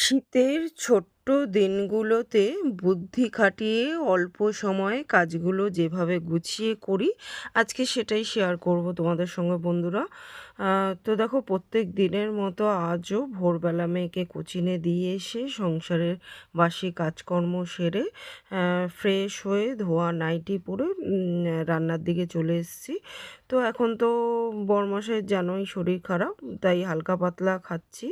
শীতের ছোট্ট দিনগুলোতে বুদ্ধি খাটিয়ে অল্প সময়ে কাজগুলো যেভাবে গুছিয়ে করি, আজকে সেটাই শেয়ার করব তোমাদের সঙ্গে বন্ধুরা। তো দেখো প্রত্যেক দিনের মতো আজও ভোরবেলা মেয়েকে কোচিনে দিয়ে এসে সংসারের বাসি কাজকর্ম সেরে ফ্রেশ হয়ে ধোয়া নাইটি পরে রান্নার দিকে চলে এসেছি। তো এখন তো বরমাসের জানোই শরীর খারাপ, তাই হালকা পাতলা খাচ্ছি।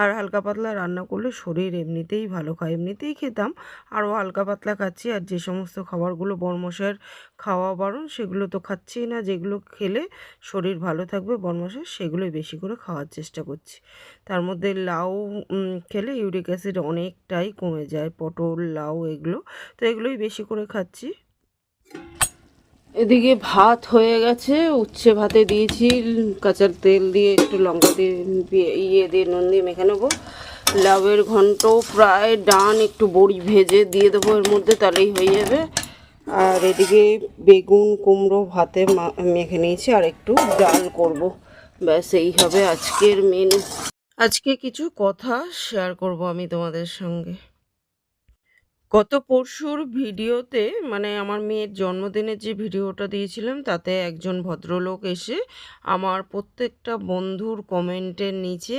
আর হালকা পাতলা রান্না করলে শরীর এমনিতেই ভালো খায় এমনিতেই খেতাম। আরও হালকা পাতলা খাচ্ছি আর যে সমস্ত খাবারগুলো বরমশাইয়ের খাওয়া বারণ সেগুলো তো খাচ্ছিই না। যেগুলো খেলে শরীর ভালো থাকবে বরমশাই সেগুলোই বেশি করে খাওয়ার চেষ্টা করছি। তার মধ্যে লাউ খেলে ইউরিক অ্যাসিড অনেকটাই কমে যায়, পটল, লাউ এগুলো। তো এগুলোই বেশি করে খাচ্ছি। এদিকে ভাত হয়ে গেছে। উচ্ছে ভাতে দিয়েছি, কাঁচার তেল দিয়ে একটু লঙ্কা দিয়ে- ইয়ে দিয়ে নুন দিয়ে মেখে নেব। লাউয়ের ঘন্ট প্রায় ডান, একটু বড়ি ভেজে দিয়ে দেবো, এর মধ্যে তাহলেই হয়ে যাবে। আর এদিকে বেগুন, কুমড়ো, ভাতে মেখে নিয়েছি, আর একটু ডাল করব। ব্যাস, এই হবে আজকের মেন আজকে কিছু কথা শেয়ার করব আমি তোমাদের সঙ্গে। গত পরশুর ভিডিওতে মানে আমার মেয়ের জন্মদিনের যে ভিডিওটা দিয়েছিলাম, তাতে একজন ভদ্রলোক এসে আমার প্রত্যেকটা বন্ধুর কমেন্টের নিচে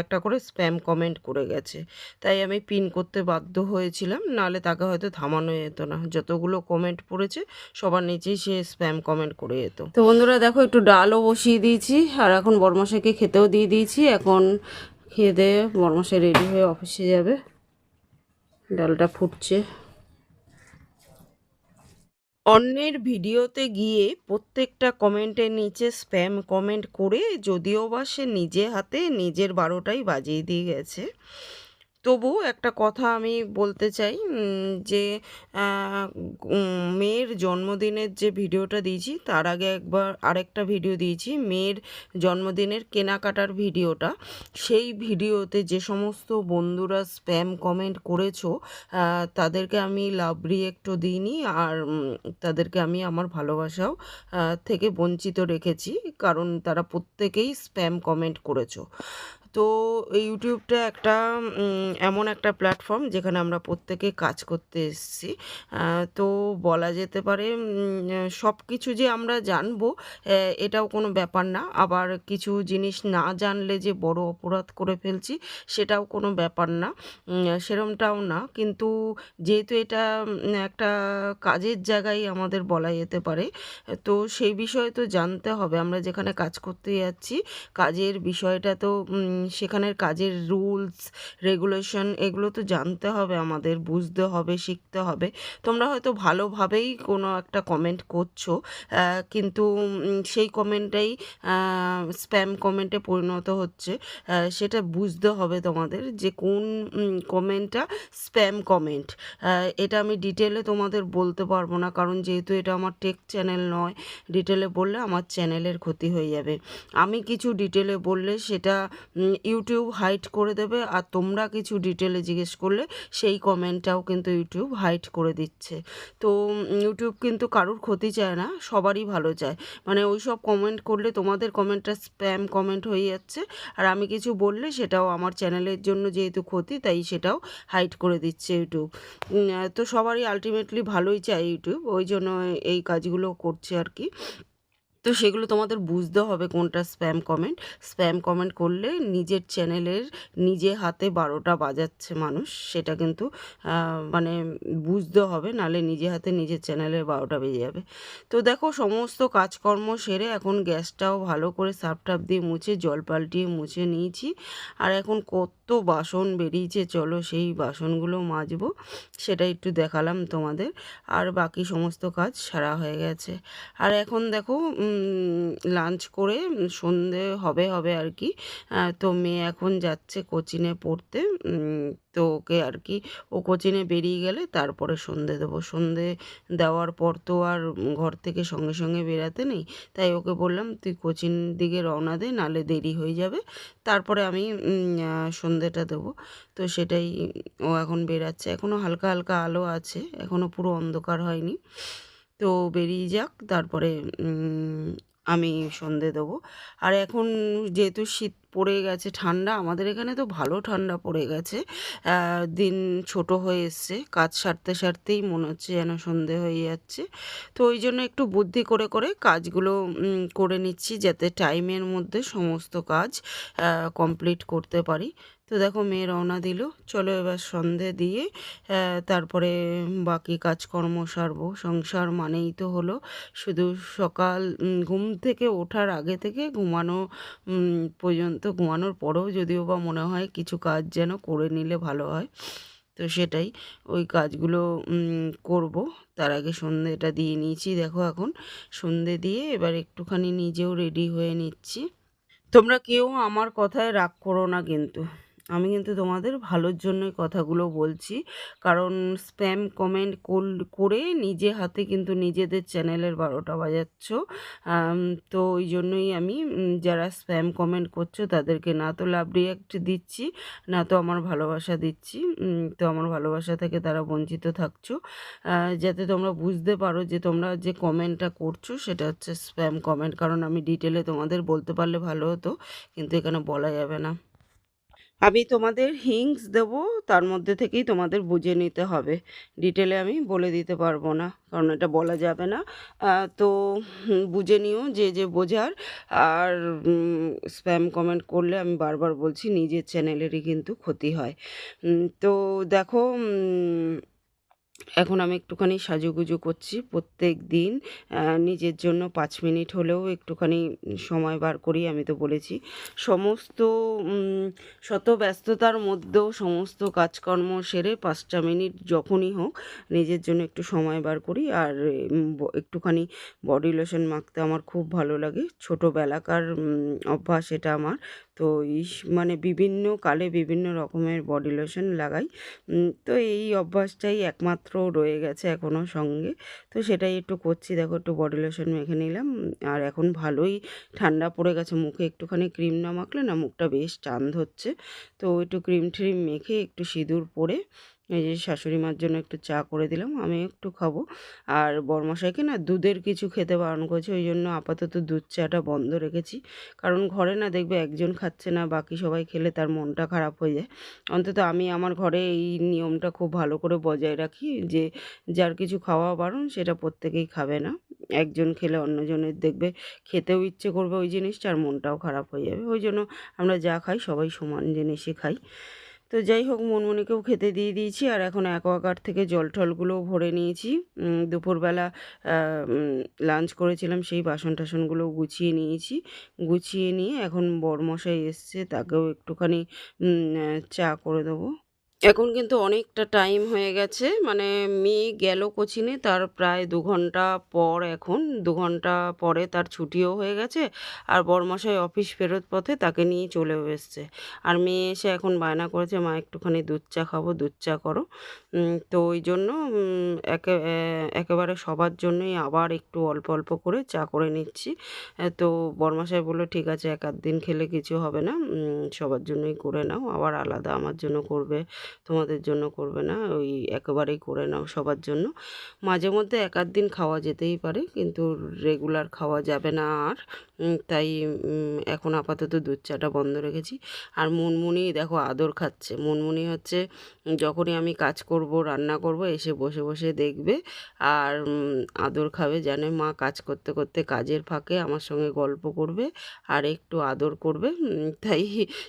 একটা করে স্প্যাম কমেন্ট করে গেছে। তাই আমি পিন করতে বাধ্য হয়েছিলাম নাহলে তাকে হয়তো থামানো যেত না। যতগুলো কমেন্ট পড়েছে, সবার নিচেই সে স্প্যাম কমেন্ট করে যেত। তো বন্ধুরা, দেখো, একটু ডালও বসিয়ে দিয়েছি, আর এখন বর্মাশাইকে খেতেও দিয়ে দিয়েছি। এখন খেয়ে দিয়ে বর্মাশাই রেডি হয়ে অফিসে যাবে। ডালটা ফুটছে। অন্যের ভিডিওতে গিয়ে প্রত্যেকটা কমেন্টের নিচে স্প্যাম কমেন্ট করে যদিও বা সে নিজে হাতে নিজের বারোটাই বাজিয়ে দিয়ে গেছে। তবু একটা কথা আমি বলতে চাই যে মেয়ের জন্মদিনের যে ভিডিওটা দিয়েছি, তার আগে একবার আরেকটা ভিডিও দিয়েছি, মেয়ের জন্মদিনের কেনাকাটার ভিডিওটা। সেই ভিডিওতে যে সমস্ত বন্ধুরা স্প্যাম কমেন্ট করেছ তাদেরকে আমি লাভ রিয়েক্টও দিইনি আর তাদেরকে আমি আমার ভালোবাসাও থেকে বঞ্চিত রেখেছি, কারণ তারা প্রত্যেকেই স্প্যাম কমেন্ট করেছ। তো ইউটিউবটা একটা এমন একটা প্ল্যাটফর্ম যেখানে আমরা প্রত্যেকে কাজ করতে এসেছি। তো বলা যেতে পারে সব কিছু যে আমরা জানব এটাও কোনো ব্যাপার না। আবার কিছু জিনিস না জানলে যে বড় অপরাধ করে ফেলছি, সেটাও কোনো ব্যাপার না। সেরমটাও না। কিন্তু যেহেতু এটা একটা কাজের জায়গায় আমাদের বলা যেতে পারে, তো সেই বিষয়ে তো জানতে হবে। আমরা যেখানে কাজ করতে যাচ্ছি, কাজের বিষয়টা তো সেখানের কাজের রুলস রেগুলেশন এগুলো তো জানতে হবে আমাদের, বুঝতে হবে, শিখতে হবে। তোমরা হয়তো ভালোভাবেই কোনো একটা কমেন্ট করছ কিন্তু সেই কমেন্টটাই স্প্যাম কমেন্টে পরিণত হচ্ছে সেটা বুঝতে হবে তোমাদের যে কোন কমেন্টটা স্প্যাম কমেন্ট এটা আমি ডিটেলে তোমাদের বলতে পারব না, কারণ যেহেতু এটা আমার টেক চ্যানেল নয় ডিটেলে বললে আমার চ্যানেলের ক্ষতি হয়ে যাবে। আমি কিছু ডিটেলে বললে সেটা ইউটিউব হাইড করে দেবে আর তোমরা কিছু ডিটেলে জিজ্ঞেস করলে সেই কমেন্টটাও কিন্তু ইউটিউব হাইড করে দিচ্ছে। তো ইউটিউব কিন্তু কারোর ক্ষতি চায় না, সবারই ভালো চায়। মানে ওই সব কমেন্ট করলে তোমাদের কমেন্টটা স্প্যাম কমেন্ট হয়ে যাচ্ছে। আর আমি কিছু বললে সেটাও আমার চ্যানেলের জন্য যেহেতু ক্ষতি, তাই সেটাও হাইড করে দিচ্ছে ইউটিউব। তো সবারই আলটিমেটলি ভালোই চায় ইউটিউব, ওই জন্য এই কাজগুলো করছে আর কি। তো সেগুলো তোমাদের বুঝতে হবে কোনটা স্প্যাম কমেন্ট স্প্যাম কমেন্ট করলে নিজের চ্যানেলের নিজে হাতে বারোটা বাজাচ্ছে মানুষ, সেটা কিন্তু মানে বুঝতে হবে, নালে নিজে হাতে নিজের চ্যানেলের বারোটা বেজে যাবে। তো দেখো সমস্ত কাজকর্ম সেরে এখন গ্যাসটাও ভালো করে সার্ফ টাপ দিয়ে মুছে, জল পাল্টিয়ে মুছে নিয়েছি। আর এখন কত বাসন বেরিয়েছে, চলো সেই বাসনগুলো মাজবো, সেটা একটু দেখালাম তোমাদের। আর বাকি সমস্ত কাজ সারা হয়ে গেছে। আর এখন দেখো লাঞ্চ করে সন্ধে হবে হবে আর কি। তো মেয়ে এখন যাচ্ছে কোচিনে পড়তে। তো ওকে আর কি, ও কোচিনে বেরিয়ে গেলে তারপরে সন্ধে দেবো। সন্ধে দেওয়ার পর তো আর ঘর থেকে সঙ্গে সঙ্গে বেরাতে নেই। তাই ওকে বললাম, তুই কোচিন দিকে রওনা দে নালে দেরি হয়ে যাবে। তারপরে আমি সন্ধেটা দেবো। তো সেটাই ও এখন বেরাচ্ছে। এখনও হালকা হালকা আলো আছে। এখনও পুরো অন্ধকার হয়নি। তো বেরিয়ে যাক, তারপরে আমি সন্ধে দেবো। আর এখন যেহেতু শীত পড়ে গেছে, ঠান্ডা, আমাদের এখানে তো ভালো ঠান্ডা পড়ে গেছে। দিন ছোট হয়ে এসছে, কাজ সারতে সারতেই মনে হচ্ছে যেন সন্ধে হয়ে যাচ্ছে। তো ওই জন্য একটু বুদ্ধি করে করে কাজগুলো করে নিচ্ছি, যাতে টাইমের মধ্যে সমস্ত কাজ কমপ্লিট করতে পারি। তো দেখো মেয়ে রওনা দিল। চলো এবার সন্ধে দিয়ে তারপরে বাকি কাজকর্ম সারবো। সংসার মানেই তো হলো শুধু সকাল ঘুম থেকে ওঠার আগে থেকে ঘুমানো পর্যন্ত ঘুমানোর পরেও যদিও বা মনে হয় কিছু কাজ যেন করে নিলে ভালো হয়। তো সেটাই ওই কাজগুলো করব। তার আগে সন্ধেটা দিয়ে নিয়েছি। দেখো এখন সন্ধে দিয়ে এবার একটুখানি নিজেও রেডি হয়ে নিচ্ছি। তোমরা কেউ আমার কথায় রাগ করো না কিন্তু। আমি কিন্তু তোমাদের ভালোর জন্যই কথাগুলো বলছি। কারণ স্প্যাম কমেন্ট করে নিজে হাতে কিন্তু নিজেদের চ্যানেলের বারোটা বাজাচ্ছ। তো ওই জন্যই আমি যারা স্প্যাম কমেন্ট করছ তাদেরকে না তো লাভ রিয়াক্ট দিচ্ছি, না তো আমার ভালোবাসা দিচ্ছি। তো আমার ভালোবাসা থেকে তারা বঞ্চিত থাকছো। যাতে তোমরা বুঝতে পারো যে তোমরা যে কমেন্টটা করছ সেটা হচ্ছে স্প্যাম কমেন্ট কারণ আমি ডিটেলে তোমাদের বলতে পারলে ভালো হতো, কিন্তু এখানে বলা যাবে না। আমি তোমাদের হিংস দেব, তার মধ্যে থেকেই তোমাদের বুঝে নিতে হবে। ডিটেলে আমি বলে দিতে পারব না, কারণ এটা বলা যাবে না। তো বুঝে নিও যে যে বোঝার। আর স্প্যাম কমেন্ট করলে আমি বারবার বলছি, নিজের চ্যানেলেরই কিন্তু ক্ষতি হয়। তো দেখো এখন আমি একটুখানি সাজুগুজু করছি। প্রত্যেক দিন নিজের জন্য পাঁচ মিনিট হলেও একটুখানি সময় বার করি, আমি তো বলেছি। সমস্ত শত ব্যস্ততার মধ্যেও সমস্ত কাজকর্ম সেরে পাঁচটা মিনিট যখনই হোক নিজের জন্য একটু সময় বার করি। আর একটুখানি বডি লোশন মাখতে আমার খুব ভালো লাগে। ছোটোবেলাকার অভ্যাস এটা আমার। তো ইস মানে বিভিন্ন কালে বিভিন্ন রকমের বডি লোশন লাগাই। তো এই অভ্যাসটাই একমাত্র রয়ে গেছে এখনও সঙ্গে। তো সেটাই একটু করছি। দেখো একটু বডি লোশন মেখে নিলাম। আর এখন ভালোই ঠান্ডা পড়ে গেছে। মুখে একটুখানি ক্রিম না মাখলে না মুখটা বেশ চান্দ ধরছে তো একটু ক্রিম ট্রিম মেখে একটু সিঁদুর পরে এই যে শাশুড়ি মার জন্য একটু চা করে দিলাম, আমি একটু খাব। আর বরমশাইকে না দুধের কিছু খেতে বারণ করেছে, ওই জন্য আপাতত দুধ চাটা বন্ধ রেখেছি। কারণ ঘরে না দেখবে একজন খাচ্ছে না, বাকি সবাই খেলে তার মনটা খারাপ হয়ে যায়। অন্তত আমি আমার ঘরে এই নিয়মটা খুব ভালো করে বজায় রাখি যে, যার কিছু খাওয়া বারণ সেটা প্রত্যেকেই খাবে না। একজন খেলে অন্যজনের দেখবে খেতেও ইচ্ছে করবে ওই জিনিসটা, আর মনটাও খারাপ হয়ে যাবে। ওই জন্য আমরা যা খাই সবাই সমান জিনিসই খাই। তো যাই হোক, মনমনিকেও খেতে দিয়ে দিয়েছি আর এখন অ্যাকোয়াগার্ড থেকে জল টলগুলোও ভরে নিয়েছি। দুপুরবেলা লাঞ্চ করেছিলাম সেই বাসন টাসনগুলো গুছিয়ে নিয়েছি। গুছিয়ে নিয়ে এখন বরমশাই এসছে, তাকেও একটুখানি চা করে দেবো। এখন কিন্তু অনেকটা টাইম হয়ে গেছে। মানে মেয়ে গেল কোচিনে, তার প্রায় দু ঘণ্টা পর এখন, দু ঘণ্টা পরে তার ছুটিও হয়ে গেছে আর বরমশাই অফিস ফেরত পথে তাকে নিয়ে চলে এসছে। আর মেয়ে এসে এখন বায়না করেছে, মা, একটুখানি দুধ চা খাব, দুধ চা করো। তো ওই জন্য একে একেবারে সবার জন্যই আবার একটু অল্প অল্প করে চা করে নিচ্ছি। তো বরমশাই বলল, ঠিক আছে, এক আধ দিন খেলে কিছু হবে না। সবার জন্যই করে নাও, আবার আলাদা আমার জন্য করবে। তোমাদের জন্য করবে না, ওই একেবারেই করে নাও সবার জন্য। মাঝে মধ্যে এক আধ দিন খাওয়া যেতেই পারে, কিন্তু রেগুলার খাওয়া যাবে না আর। তাই এখন আপাতত দুধ চাটা বন্ধ রেখেছি। আর মুনমুনি, দেখো, আদর খাচ্ছে। মুনমুনি হচ্ছে, যখনই আমি কাজ করব, রান্না করব, এসে বসে বসে দেখবে আর আদর খাবে, জানে মা কাজ করতে করতে কাজের ফাঁকে আমার সঙ্গে গল্প করবে আর একটু আদর করবে। তাই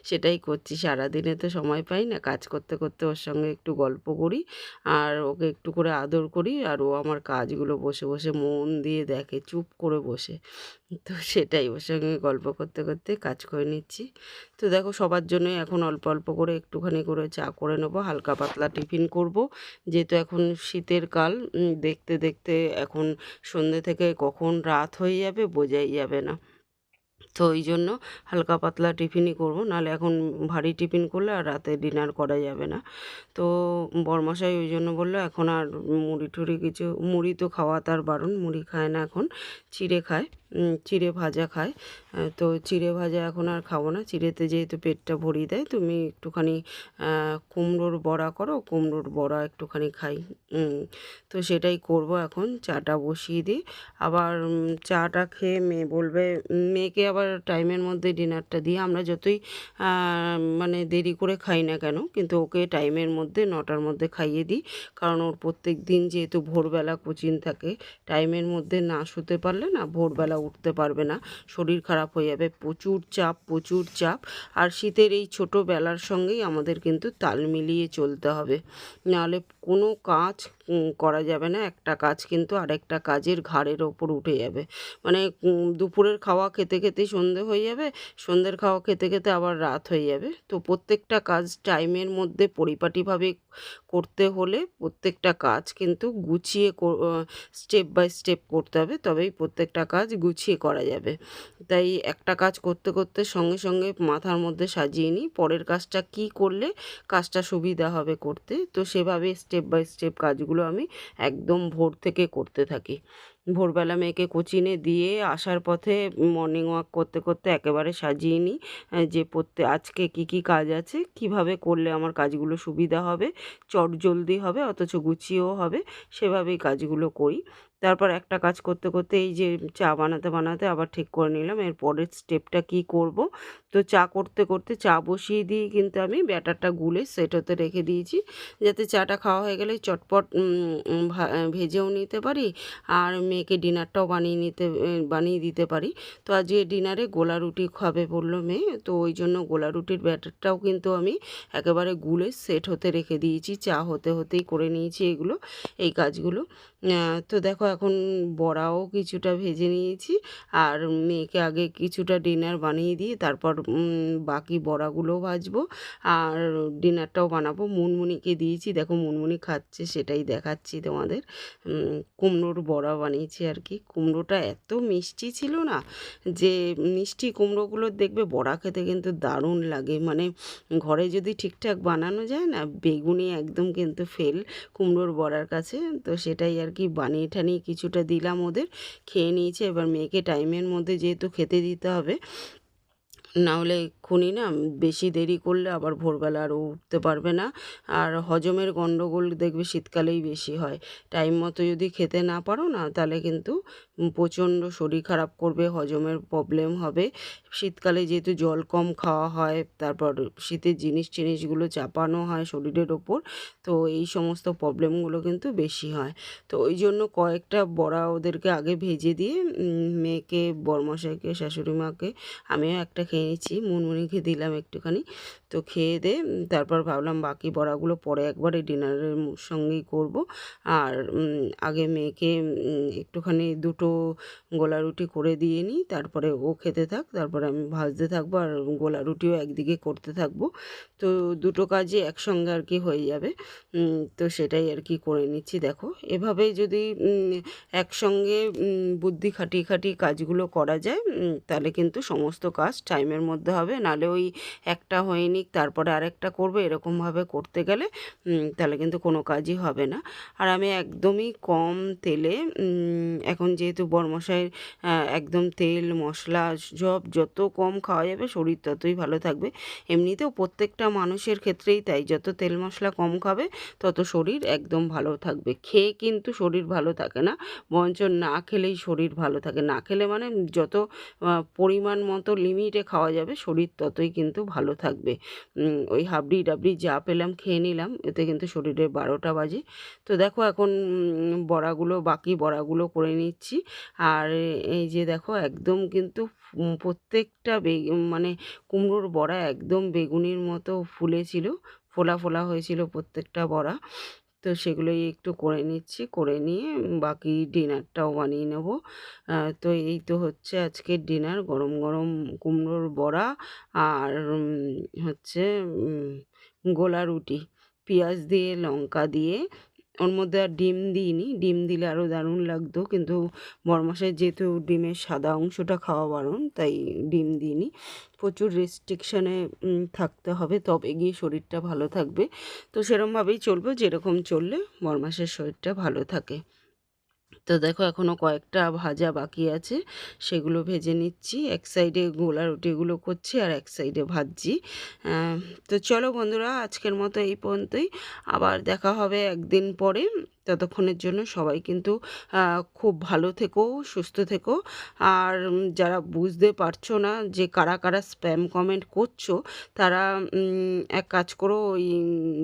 সেটাই করছি। সারাদিনে তো সময় পাই না, কাজ করতে করতে ওর সঙ্গে একটু গল্প করি। আর ওকে একটু করে আদর করি আর ও আমার কাজগুলো বসে বসে মন দিয়ে দেখে, চুপ করে বসে। তো সেটাই ওর সঙ্গে গল্প করতে করতে কাজ করে নিচ্ছি। তো দেখো সবার জন্যই এখন অল্প অল্প করে একটুখানি করে চা করে নেব, হালকা পাতলা টিফিন করব। যেহেতু এখন শীতের কাল দেখতে দেখতে এখন সন্ধ্যে থেকে কখন রাত হয়ে যাবে বোঝাই যাবে না। তো ওই জন্য হালকা পাতলা টিফিনই করব। নাহলে এখন ভারী টিফিন করলে আর রাতে ডিনার করা যাবে না। তো বরমশাই ওই জন্য বলল, এখন আর মুড়ি টুড়ি কিছু, মুড়ি তো খাওয়া তার বারণ, মুড়ি খায় না এখন, চিড়ে খায়। চিড়ে ভাজা খায়। তো চিড়ে ভাজা এখন আর খাব না। চিড়েতে যেহেতু পেটটা ভরিয়ে দেয়, তুমি একটুখানি কুমড়োর বড়া করো, কুমড়োর বড়া একটুখানি খাই। তো সেটাই করব এখন, চাটা বসিয়ে দিই। আবার চাটা খেয়ে মেয়ে বলবে, মেয়েকে আবার টাইমের মধ্যে ডিনারটা দিয়ে আমরা যতই মানে দেরি করে খাই না কেন, কিন্তু ওকে টাইমের মধ্যে, নটার মধ্যে খাইয়ে দিই। কারণ ওর প্রত্যেক দিন যেহেতু ভোরবেলা কোচিং থাকে, টাইমের মধ্যে না শুতে পারলে না ভোরবেলা উঠতে পারবে না। শরীর খারাপ হয়ে যাবে। প্রচুর চাপ প্রচুর চাপ। আর শীতের এই ছোটো বেলার সঙ্গেই আমাদের কিন্তু তাল মিলিয়ে চলতে হবে। নাহলে কোনো কাজ করা যাবে না। একটা কাজ কিন্তু আরেকটা কাজের ঘাড়ের ওপর উঠে যাবে। মানে দুপুরের খাওয়া খেতে খেতেই সন্ধে হয়ে যাবে। সন্ধ্যের খাওয়া খেতে খেতে আবার রাত হয়ে যাবে। তো প্রত্যেকটা কাজ টাইমের মধ্যে পরিপাটিভাবে করতে হলে প্রত্যেকটা কাজ কিন্তু গুছিয়ে স্টেপ বাই স্টেপ করতে হবে। তবেই প্রত্যেকটা কাজ গুছিয়ে করা যাবে। তাই একটা কাজ করতে করতে সঙ্গে সঙ্গে মাথার মধ্যে সাজিয়ে নিই। পরের কাজটা কি করলে কাজটা সুবিধা হবে করতে। তো সেভাবে স্টেপ বাই স্টেপ কাজগুলো আমি একদম ভোর থেকে করতে থাকি। ভোরবেলা মেয়েকে কোচিনে দিয়ে আসার পথে মর্নিং ওয়াক করতে করতে একেবারে সাজিয়ে নিই যে প্রত্যেক আজকে কি কি কাজ আছে, কীভাবে করলে আমার কাজগুলো সুবিধা হবে চট জলদি হবে, অথচ গুছিয়েও হবে, সেভাবেই কাজগুলো করি। তারপর একটা কাজ করতে করতে এই যে চা বানাতে বানাতে আবার ঠিক করে নিলাম। এর পরের স্টেপটা কি করব? তো চা করতে করতে চা বসিয়ে দিয়ে কিন্তু আমি ব্যাটারটা গুলে সেট হতে রেখে দিয়েছি। যাতে চাটা খাওয়া হয়ে গেলে চটপট ভেজেও নিতে পারি আর মেয়েকে ডিনারটাও বানিয়ে নিতে বানিয়ে দিতে পারি। তো আজকে ডিনারে গোলা রুটি খাবে বলল মেয়ে। তো ওই জন্য গোলা রুটির ব্যাটারটাও কিন্তু আমি একেবারে গুলে সেট হতে রেখে দিয়েছি। চা হতে, হতেই করে নিয়েছি এগুলো, এই কাজগুলো। তো দেখো এখন বড়াও কিছুটা ভেজে নিয়েছি। আর মেয়েকে আগে কিছুটা ডিনার বানিয়ে দিয়ে তারপর বাকি বড়াগুলোও ভাজবো। আর ডিনারটাও বানাবো। মুনমুনিকে দিয়েছি। দেখো মুনমুনি খাচ্ছে, সেটাই দেখাচ্ছি তোমাদের। কুমড়োর বড়া বানিয়েছি আর কি। কুমড়োটা এত মিষ্টি ছিল না যে, মিষ্টি কুমড়োগুলো দেখবে বড়া খেতে কিন্তু দারুণ লাগে। মানে ঘরে যদি ঠিকঠাক বানানো যায় না, বেগুনি একদম কিন্তু ফেল কুমড়োর বড়ার কাছে। তো সেটাই আর কি বানিয়ে ঠানিয়ে কিছুটা দিলাম ওদের, খেয়ে নিয়েছে। এবার মেয়েকে টাইমের মধ্যে যেহেতু খেতে দিতে হবে, নাহলে এক্ষুনি না বেশি দেরি করলে আবার ভোরবেলা আর উঠতে পারবে না। আর হজমের গণ্ডগোল দেখবে শীতকালেই বেশি হয়। টাইম মতো যদি খেতে না পারো না, তাহলে কিন্তু প্রচণ্ড শরীর খারাপ করবে, হজমের প্রবলেম হবে। শীতকালে যেহেতু জল কম খাওয়া হয়, তারপর শীতের জিনিস টিনিসগুলো চাপানো হয় শরীরের ওপর, তো এই সমস্ত প্রবলেমগুলো কিন্তু বেশি হয়। তো ওই জন্য কয়েকটা বড়া ওদেরকে আগে ভেজে দিয়ে মেয়েকে বরমশাইকে শাশুড়ি মাকে আমিও একটা খেয়ে নিচ্ছি। মুনমুনিকে দিলাম একটুখানি। তো খেয়ে দে তারপর ভাবলাম বাকি বড়াগুলো পরে একবারে ডিনারের সঙ্গেই করব। আর আগে মেয়েকে একটুখানি দুটো গোলা রুটি করে দিয়ে নিই তারপরে ও খেতে থাক, তারপরে আমি ভাজতে থাকব আর গোলা রুটিও একদিকে করতে থাকব। তো দুটো কাজই একসঙ্গে আর কি হয়ে যাবে তো সেটাই আর কি করে নিচ্ছি। দেখো এভাবে যদি একসঙ্গে বুদ্ধি খাটিয়ে খাটিয়ে কাজগুলো করা যায় তাহলে কিন্তু সমস্ত কাজ টাইমের মধ্যে হবে। নাহলে ওই একটা হয়ে নিক, তারপরে আরেকটা করবে, এরকমভাবে করতে গেলে তাহলে কিন্তু কোনো কাজই হবে না। আর আমি একদমই কম তেলে এখন যেহেতু বরমশাইয়ের একদম তেল, মশলা, সব যত কম খাওয়া যাবে, শরীর ততই ভালো থাকবে। এমনিতেও প্রত্যেকটা মানুষের ক্ষেত্রেই তাই, যত তেল মশলা কম খাবে, তত শরীর একদম ভালো থাকবে। খেয়ে কিন্তু শরীর ভালো থাকে না, বরঞ্চ না খেলেই শরীর ভালো থাকে। না খেলে মানে যত পরিমাণ মতো লিমিটে খাওয়া যাবে, শরীর ততই কিন্তু ভালো থাকবে। ওই হাবড়ি ডাবড়ি যা পেলাম, খেয়ে নিলাম। এতে কিন্তু শরীরে বারোটা বাজে। তো দেখো এখন বড়াগুলো, বাকি বড়াগুলো করে নিচ্ছি। আর এই যে দেখো, একদম কিন্তু প্রত্যেকটা মানে কুমড়োর বড়া একদম বেগুনির মতো ফুলেছিল, ফোলা ফোলা হয়েছিল প্রত্যেকটা বড়া। তো সেগুলোই একটু করে নিচ্ছি, করে নিয়ে বাকি ডিনারটাও বানিয়ে নেব। তো এই তো হচ্ছে আজকের ডিনার। গরম গরম কুমড়োর বড়া আর হচ্ছে গোলা রুটি। পেঁয়াজ দিয়ে, লঙ্কা দিয়ে ওর মধ্যে আর ডিম দিইনি। ডিম দিলে আরও দারুণ লাগতো। কিন্তু বরমাসের যেহেতু ডিমের সাদা অংশটা খাওয়া বারণ, তাই ডিম দিইনি। প্রচুর রেস্ট্রিকশানে থাকতে হবে। তবে গিয়ে শরীরটা ভালো থাকবে। তো সেরমভাবেই চলবে, যেরকম চললে বরমাসের শরীরটা ভালো থাকে। তো দেখো এখনও কয়েকটা ভাজা বাকি আছে, সেগুলো ভেজে নিচ্ছি। এক সাইডে গোলা রুটিগুলো করছি আর এক সাইডে ভাজছি। তো চলো বন্ধুরা, আজকের মতো এই পর্যন্তই। আবার দেখা হবে একদিন পরে। ততক্ষণের জন্য সবাই কিন্তু খুব ভালো থেকো, সুস্থ থেকো। আর যারা বুঝতে পারছ না যে কারা কারা স্প্যাম কমেন্ট করছ, তারা এক কাজ করো, ওই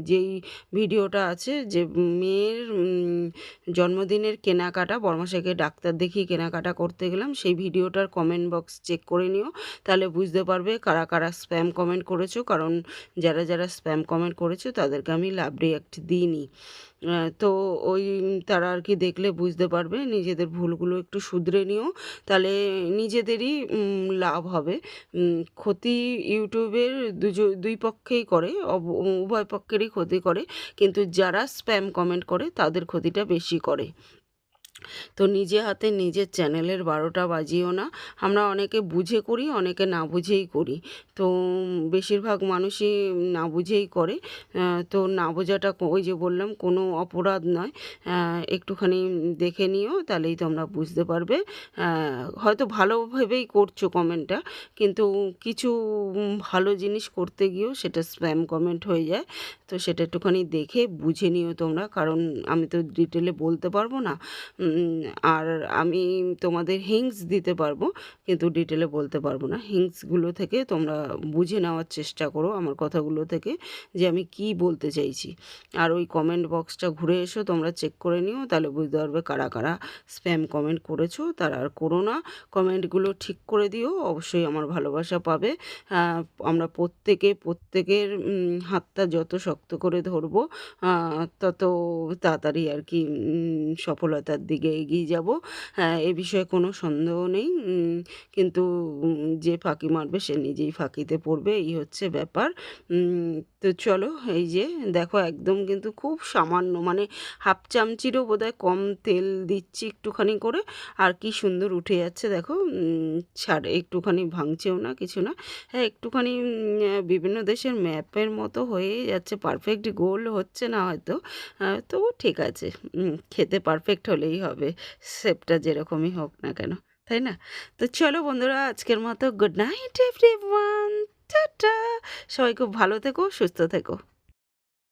যেই ভিডিওটা আছে, যে মেয়ের জন্মদিনের কেনাকাটা বর্মাশাকে ডাক্তার দেখিয়ে কেনাকাটা করতে গেলাম, সেই ভিডিওটার কমেন্ট বক্স চেক করে নিও। তাহলে বুঝতে পারবে কারা কারা স্প্যাম কমেন্ট করেছ, কারণ যারা যারা স্প্যাম কমেন্ট করেছ তাদেরকে আমি লাভ রিয়াক্ট দিইনি। তো ওই তারা আর কি দেখলে বুঝতে পারবে, নিজেদের ভুলগুলো একটু শুধরে নিও। তাহলে নিজেদেরই লাভ হবে। ক্ষতি ইউটিউবের দুই পক্ষেই করে উভয় পক্ষেরই ক্ষতি করে, কিন্তু যারা স্প্যাম কমেন্ট করে তাদের ক্ষতিটা বেশি করে। তো নিজে হাতে নিজের চ্যানেলের বারোটা বাজিও না। আমরা অনেকে বুঝে করি, অনেকে না বুঝেই করি। তো বেশিরভাগ মানুষই না বুঝেই করে। তো না বোঝাটা ওই যে বললাম, কোনো অপরাধ নয়। একটুখানি দেখে নিও, তাহলেই তোমরা বুঝতে পারবে। হয়তো ভালো ভেবেই করছ কমেন্টটা কিন্তু কিছু ভালো জিনিস করতে গিয়েও সেটা স্প্যাম কমেন্ট হয়ে যায়। তো সেটা একটুখানি দেখে বুঝে নিও তোমরা, কারণ আমি তো ডিটেলে বলতে পারব না। আর আমি তোমাদের হিংস দিতে পারব, কিন্তু ডিটেলে বলতে পারব না। হিংসগুলো থেকে তোমরা বুঝে নেওয়ার চেষ্টা করো আমার কথাগুলো থেকে, যে আমি কি বলতে চাইছি। আর ওই কমেন্ট বক্সটা ঘুরে এসো, তোমরা চেক করে নিও, তাহলে বুঝতে পারবে কারা কারা স্প্যাম কমেন্ট করেছ, তারা আর করো না। কমেন্টগুলো ঠিক করে দিও, অবশ্যই আমার ভালোবাসা পাবে। আমরা প্রত্যেকে, প্রত্যেকের হাতটা যত শক্ত করে ধরবো তত তাড়াতাড়ি আর কি সফলতার দিকে এগিয়ে যাব। হ্যাঁ এ বিষয়ে কোনো সন্দেহ নেই। কিন্তু যে ফাঁকি মারবে সে নিজেই ফাঁকিতে পড়বে, এই হচ্ছে ব্যাপার। তো চলো, এই যে দেখো, একদম কিন্তু খুব সামান্য মানে হাফ চামচিরও বোধহয় কম তেল দিচ্ছি একটুখানি করে। আর কি সুন্দর উঠে যাচ্ছে, দেখো। ছাড়, একটুখানি ভাঙছেও না, কিছু না। হ্যাঁ একটুখানি বিভিন্ন দেশের ম্যাপের মতো হয়েই যাচ্ছে। পারফেক্ট গোল হচ্ছে না হয়তো। তবু ঠিক আছে। খেতে পারফেক্ট হলেই হবে। শেপটা যেরকমই হোক না কেন, তাই না? তো চলো বন্ধুরা, আজকের মতো গুড নাইট এভরিওয়ান টাটা। সবাই খুব ভালো থেকো, সুস্থ থেকো।